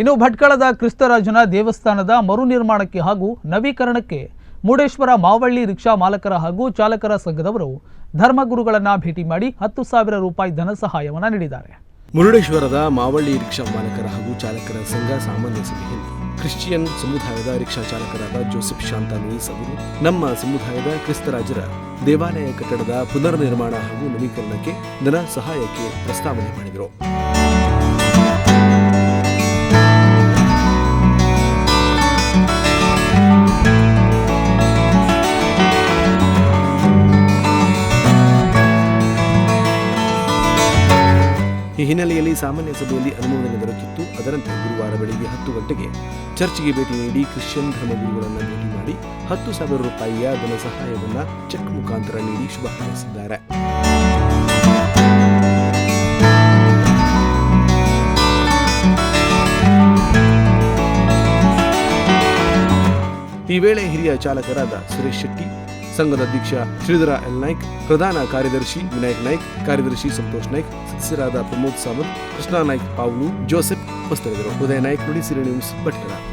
ಇನ್ನು ಭಟ್ಕಳದ ಕ್ರಿಸ್ತರಾಜನ ದೇವಸ್ಥಾನದ ಮರು ನಿರ್ಮಾಣಕ್ಕೆ ಹಾಗೂ ನವೀಕರಣಕ್ಕೆ ಮುರುಡೇಶ್ವರ ಮಾವಳ್ಳಿ ರಿಕ್ಷಾ ಮಾಲಕರ ಹಾಗೂ ಚಾಲಕರ ಸಂಘದವರು ಧರ್ಮಗುರುಗಳನ್ನ ಭೇಟಿ ಮಾಡಿ ಹತ್ತು ಸಾವಿರ ರೂಪಾಯಿ ಧನ ಸಹಾಯವನ್ನು ನೀಡಿದ್ದಾರೆ. ಮುರುಡೇಶ್ವರದ ಮಾವಳ್ಳಿ ರಿಕ್ಷಾ ಮಾಲಕರ ಹಾಗೂ ಚಾಲಕರ ಸಂಘ ಸಾಮಾನ್ಯ ಸಭೆಯಲ್ಲಿ ಕ್ರಿಶ್ಚಿಯನ್ ಸಮುದಾಯದ ರಿಕ್ಷಾ ಚಾಲಕರಾದ ಜೋಸೆಫ್ ಶಾಂತ ಲೂಯಿಸ್ ಅವರು ನಮ್ಮ ಸಮುದಾಯದ ಕ್ರಿಸ್ತರಾಜರ ದೇವಾಲಯ ಕಟ್ಟಡದ ಪುನರ್ ನಿರ್ಮಾಣ ಹಾಗೂ ನವೀಕರಣಕ್ಕೆ ಧನ ಸಹಾಯಕ್ಕೆ ಪ್ರಸ್ತಾವನೆ ಮಾಡಿದರು. ಈ ಹಿನ್ನೆಲೆಯಲ್ಲಿ ಸಾಮಾನ್ಯ ಸಭೆಯಲ್ಲಿ ಅನುಮೋದನೆ ದೊರಕಿತ್ತು. ಅದರಂತೆ ಗುರುವಾರ ಬೆಳಗ್ಗೆ ಹತ್ತು ಗಂಟೆಗೆ ಚರ್ಚ್ಗೆ ಭೇಟಿ ನೀಡಿ ಕ್ರಿಶ್ಚಿಯನ್ ಧರ್ಮಗುರುಗಳನ್ನು ಭೇಟಿ ಮಾಡಿ ಹತ್ತು ಸಾವಿರ ರೂಪಾಯಿಯ ಧನ ಸಹಾಯವನ್ನು ಚೆಕ್ ಮುಖಾಂತರ ನೀಡಿ ಶುಭ ಹಾರೈಸಿದ್ದಾರೆ. ಈ ವೇಳೆ ಹಿರಿಯ ಚಾಲಕರಾದ ಸುರೇಶ್ ಶೆಟ್ಟಿ ಸಂಘದ ಅಧ್ಯಕ್ಷ ಶ್ರೀಧರ ಎಲ್ ನಾಯ್ಕ್, ಪ್ರಧಾನ ಕಾರ್ಯದರ್ಶಿ ವಿನಾಯಕ್ ನಾಯ್ಕ್, ಕಾರ್ಯದರ್ಶಿ ಸಂತೋಷ್ ನಾಯ್ಕ್, ಸದಸ್ಯರಾದ ಪ್ರಮೋದ್ ಸಾವಂತ್ ಕೃಷ್ಣಾ ನಾಯ್ಕ್ ಪಾವ್ಲು, ಜೋಸೆಫ್ ಉಪಸ್ಥಿತರಿದ್ದರು. ಉದಯ ನಾಯ್ಕ್ ನುಡಿಸಿರಿ ನ್ಯೂಸ್ ಭಟ್ಕಳ.